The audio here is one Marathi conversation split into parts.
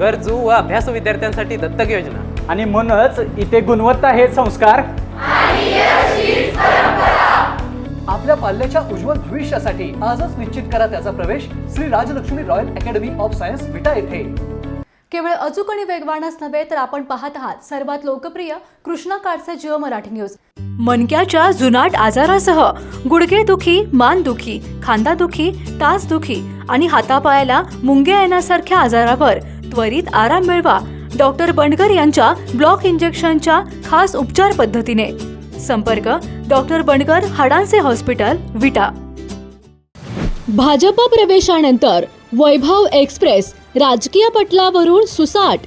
गरजू व अभ्यासू विद्यार्थ्यांसाठी दत्तक योजना. आणि म्हणूनच इथे गुणवत्ता हे संस्कार. आपल्या पाल्याच्या उज्ज्वल भविष्यासाठी आजच निश्चित करा त्याचा प्रवेश Shri Rajalakshmi Royal Academy of Science Vita येथे. केवळ अचूक आणि वेगवानच नव्हे तर आपण पाहत आहात सर्वात लोकप्रिय कृष्णा काळचे जिओ मराठी न्यूज. मणक्याच्या जुनाट आजारासह गुडघेदुखी मानदुखी खांदादुखी टाचदुखी आणि हातापायाला मुंग्या येण्यासारख्या आजारावर त्वरित आराम मिळवा डॉक्टर बंडकर यांच्या ब्लॉक इंजेक्शनच्या खास उपचार पद्धतीने. संपर्क डॉक्टर बंडकर हाडांचे हॉस्पिटल विटा. भाजप प्रवेशानंतर वैभव एक्सप्रेस राजकीय पटलावरून सुसाट.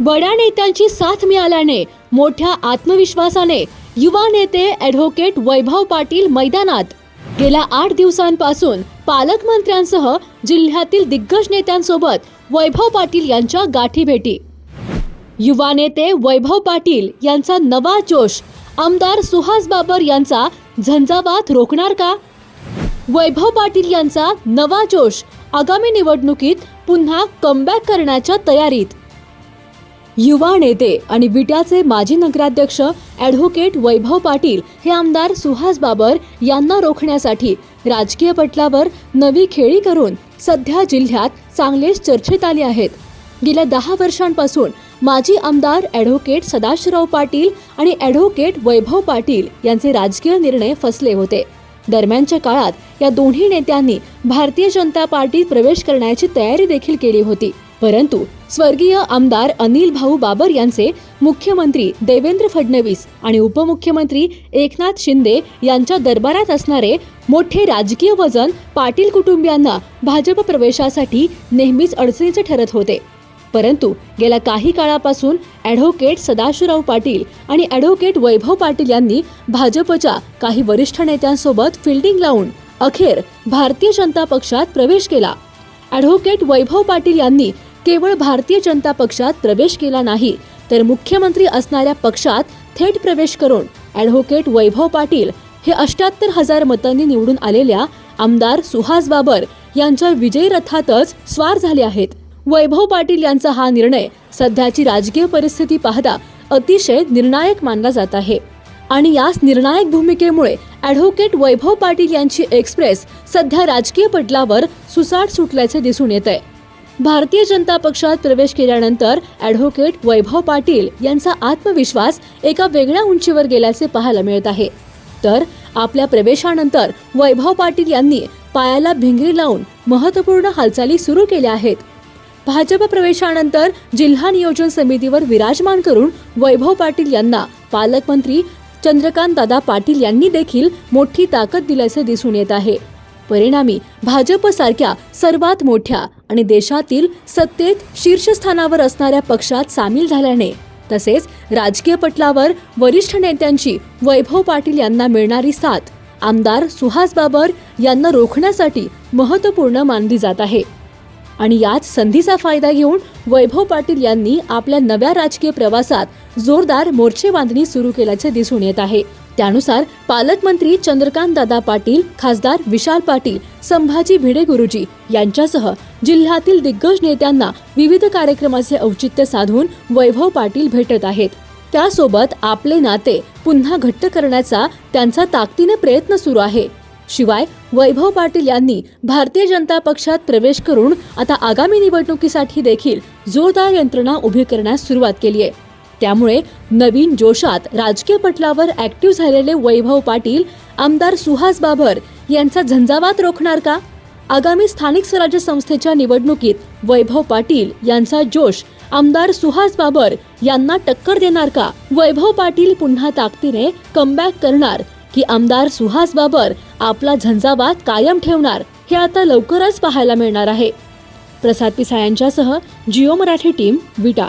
बड्या नेत्यांची साथ मिळाल्याने मोठ्या आत्मविश्वासाने युवा नेते ॲडव्होकेट वैभव पाटील मैदानात. गेल्या आठ दिवसांपासून पालकमंत्र्यांसह जिल्ह्यातील दिग्गज नेत्यांसोबत वैभव पाटील यांच्या गाठीभेटी युवा नेते वैभव पाटील यांचा नवा जोश. आमदार सुहास बाबर यांचा झंझावात रोखणार का? वैभव पाटील यांचा नवा जोश. आगामी निवडणुकीत पुन्हा कमबॅक करण्याच्या तयारीत. युवा नेते आणि विट्याचे माजी नगराध्यक्ष ॲडव्होकेट वैभव पाटील हे आमदार सुहास बाबर यांना रोखण्यासाठी राजकीय पटलावर नवी खेळी करून सध्या जिल्ह्यात चांगलेच चर्चेत आले आहेत. गेल्या दहा वर्षांपासून माजी आमदार ॲडव्होकेट सदाशिवराव पाटील आणि ॲडव्होकेट वैभव पाटील यांचे राजकीय निर्णय फसले होते. दरम्यानच्या काळात या दोन्ही नेत्यांनी भारतीय जनता पार्टीत प्रवेश करण्याची तयारी देखील केली होती. परंतु स्वर्गीय आमदार अनिल भाऊ बाबर यांचे मुख्यमंत्री देवेंद्र फडणवीस आणि उपमुख्यमंत्री एकनाथ शिंदे यांच्या दरबारात असणारे मोठे राजकीय वजन पाटील कुटुंबियांना भाजप प्रवेशासाठी नेहमीच अडचणीचे ठरत होते. परंतु गेल्या काही काळापासून ॲडव्होकेट सदाशिवराव पाटील आणि ॲडव्होकेट वैभव पाटील यांनी भाजपच्या काही वरिष्ठ नेत्यांसोबत फिल्डिंग लावून अखेर भारतीय जनता पक्षात प्रवेश केला. ॲडव्होकेट वैभव पाटील यांनी केवळ भारतीय जनता पक्षात प्रवेश केला नाही तर मुख्यमंत्री असणाऱ्या पक्षात थेट प्रवेश करून ॲडव्होकेट वैभव पाटील हे अष्ट्याहत्तर हजार मतांनी निवडून आलेल्या आमदार सुहास बाबर यांच्या विजयी रथातच स्वार झाले आहेत. वैभव पाटील यांचा हा निर्णय सध्याची राजकीय परिस्थिती पाहता अतिशय निर्णायक मानला जात आहे. आणि याच निर्णायक भूमिकेमुळे ॲडव्होकेट वैभव पाटील यांची एक्सप्रेस सध्या राजकीय पटलावर सुसाट सुटल्याचे दिसून येत आहे भारतीय जनता पक्षात प्रवेश केल्यानंतर ॲडव्होकेट वैभव पाटील यांचा आत्मविश्वास एका वेगळ्या उंचीवर गेल्याचे पाहायला मिळत आहे. तर आपल्या प्रवेशानंतर वैभव पाटील यांनी पायाला भिंगरी लावून महत्त्वपूर्ण हालचाली सुरू केल्या आहेत. भाजप प्रवेशानंतर जिल्हा नियोजन समितीवर विराजमान करून वैभव पाटील यांना पालकमंत्री चंद्रकांत दादा पाटील यांनी देखील मोठी ताकद दिल्याचे दिसून येत आहे. परिणामी भाजपसारख्या सर्वात मोठ्या आणि देशातील सत्तेत शीर्षस्थानावर असणाऱ्या पक्षात सामील झाल्याने तसेच राजकीय पटलावर वरिष्ठ नेत्यांची वैभव पाटील यांना मिळणारी साथ आमदार सुहास बाबर यांना रोखण्यासाठी महत्त्वपूर्ण मानली जात आहे. आणि याच संधीचा फायदा घेऊन वैभव पाटील यांनी आपल्या नव्या राजकीय प्रवासात जोरदार मोर्चे बांधणी सुरू केल्याचे दिसून येत आहे. त्यानुसार पालकमंत्री चंद्रकांत दादा पाटील खासदार विशाल पाटील संभाजी भिडे गुरुजी यांच्यासह जिल्ह्यातील दिग्गज नेत्यांना विविध कार्यक्रमाचे औचित्य साधून वैभव पाटील भेटत आहेत. त्यासोबत आपले नाते पुन्हा घट्ट करण्याचा त्यांचा ताकदीने प्रयत्न सुरू आहे. शिवाय वैभव पाटील यांनी भारतीय जनता पक्षात प्रवेश करून आता आगामी निवडणुकीसाठी देखील जोरदार यंत्रणा उभी करण्यास सुरुवात केली आहे. त्यामुळे नवीन जोशात राजकीय पटलावर ऍक्टिव्ह झालेले वैभव पाटील आमदार सुहास बाबर यांचा झंझावात रोखणार का? आगामी स्थानिक स्वराज्य संस्थेच्या निवडणुकीत वैभव पाटील यांचा जोश आमदार सुहास बाबर यांना टक्कर देणार का? वैभव पाटील पुन्हा ताकदीने कमबॅक करणार की आमदार सुहास बाबर आपला झंझावात कायम ठेवणार हे आता लवकरच पाहायला मिळणार आहे. प्रसाद पिसायांच्यासह जिओ मराठी टीम विटा